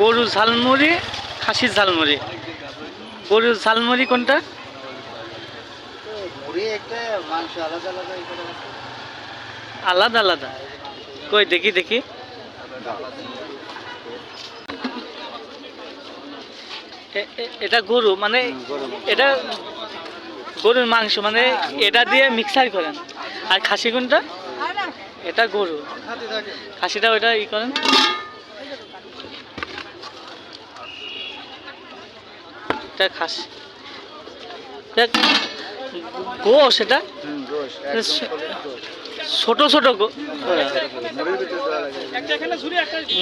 গরু ঝালমুড়ি খাসির ঝালমুড়ি। গরুর ঝালমুড়ি কোনটা? আলাদা আলাদা কই দেখি দেখি। এটা গরু মানে। এটা গরুর মাংস মানে এটা দিয়ে মিক্সার করেন। আর খাসি কোনটা? এটা গরু। খাসিটা ওইটা ই করেন। এটা খাসি। গোস এটা। ছোট ছোট মুড়ির লাগে।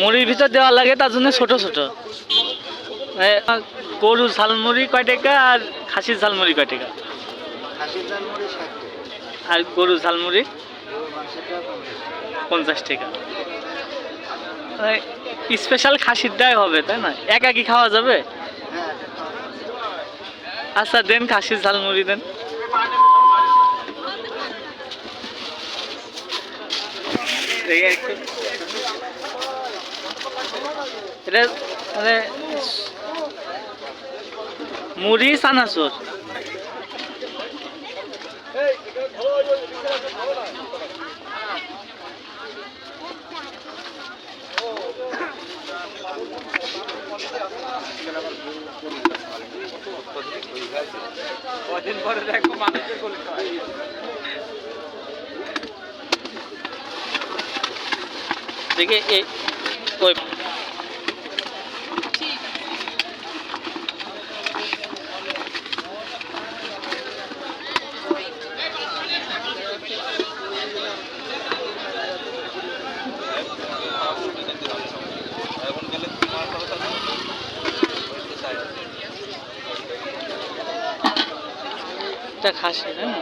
মুড়ির ভিতর দেওয়া লাগে তার জন্য ছোট ছোট। এ, গরু ঝালমুড়ি কয় টাকা আর খাসির ঝালমুড়ি কয় টাকা। আর গরু ঝালমুড়ি? গরুর মাংসটা পঞ্চাশ টাকা। স্পেশাল খাসিরটাই হবে, তাই না? একা কি খাওয়া যাবে? আচ্ছা দেন খাসির ঝাল মুড়ি দেন এটা মানে মুড়ি চানাচুর। কদিন পরে দেখো মানুষের গলি খায় দেখি ওই এটা খাসি তাই না